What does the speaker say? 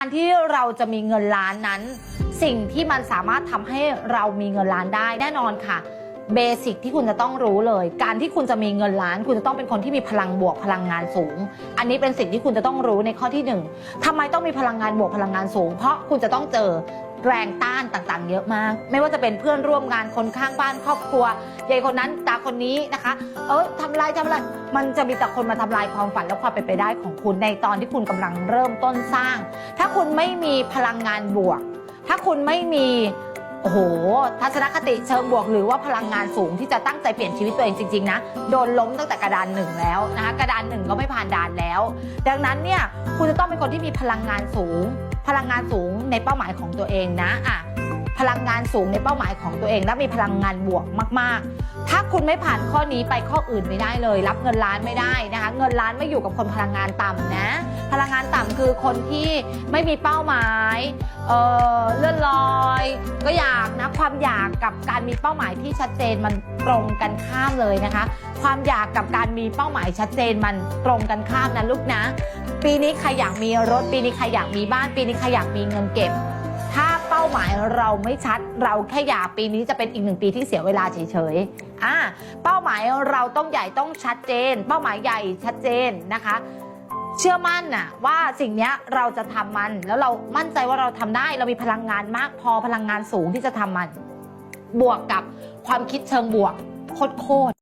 การที่เราจะมีเงินล้านนั้น สิ่งที่มันสามารถทำให้เรามีเงินล้านได้แน่นอนค่ะเบสิกที่คุณจะต้องรู้เลย การที่คุณจะมีเงินล้าน คุณจะต้องเป็นคนที่มีพลังบวกพลังงานสูง อันนี้เป็นสิ่งที่คุณจะต้องรู้ในข้อที่หนึ่งทำไมต้องมีพลังงานบวกพลังงานสูง เพราะคุณจะต้องเจอ แรงต้านต่างๆ เยอะมาก ไม่ว่าจะเป็นเพื่อนร่วมงานคนข้างบ้านครอบครัวยายคนนั้นตาคนนี้นะคะ เออทำลายทำลายมันจะมีแต่คนมาทำลายความฝันและความเป็นไปได้ของคุณในตอนที่คุณกำลังเริ่มต้นสร้าง ถ้าคุณไม่มีพลังงานบวก ถ้าคุณไม่มี โอ้โห ทัศนคติเชิงบวกหรือว่าพลังงานสูงที่จะตั้งใจเปลี่ยนชีวิตตัวเองจริงๆนะโดนล้มตั้งแต่กระดานหนึ่งแล้วนะคะกระดานหนึ่งก็ไม่ผ่านด่านแล้ว ดังนั้นเนี่ยคุณจะต้องเป็นคนที่มีพลังงานสูง พลังงานสูงในเป้าหมายของตัวเองนะอะพลังงานสูงในเป้าหมายของตัวเองและมีพลังงานบวกมาก ๆ ถ้าคุณไม่ผ่านข้อนี้ไปข้ออื่นไม่ได้เลย รับเงินล้านไม่ได้นะคะ เงินล้านไม่อยู่กับคนพลังงานต่ำนะ พลังงานต่ำ คือคนที่ไม่มีเป้าหมายเเลื่อนลอย ก็อยากนะความอยากกับการมีเป้าหมายที่ชัดเจนมันตรงกันข้ามเลยนะคะ ความอยากกับการมีเป้าหมายชัดเจนมันตรงกันข้ามนะลูกนะ ปีนี้ใครอยากมีรถ ปีนี้ใครอยากมีบ้าน ปีนี้ใครอยากมีเงินเก็บ ถ้าเป้าหมายเราไม่ชัด เราแค่อยากปีนี้จะเป็นอีกหนึ่งปีที่เสียเวลาเฉยๆอ่าเป้าหมายเราต้องใหญ่ต้องชัดเจน เป้าหมายใหญ่ชัดเจนนะคะ เชื่อมั่นน่ะว่าสิ่งเนี้ยเราจะทำมัน แล้วเรามั่นใจว่าเราทำได้เรามีพลังงานมากพอพลังงานสูงที่จะทำมัน บวกกับความคิดเชิงบวกโคตร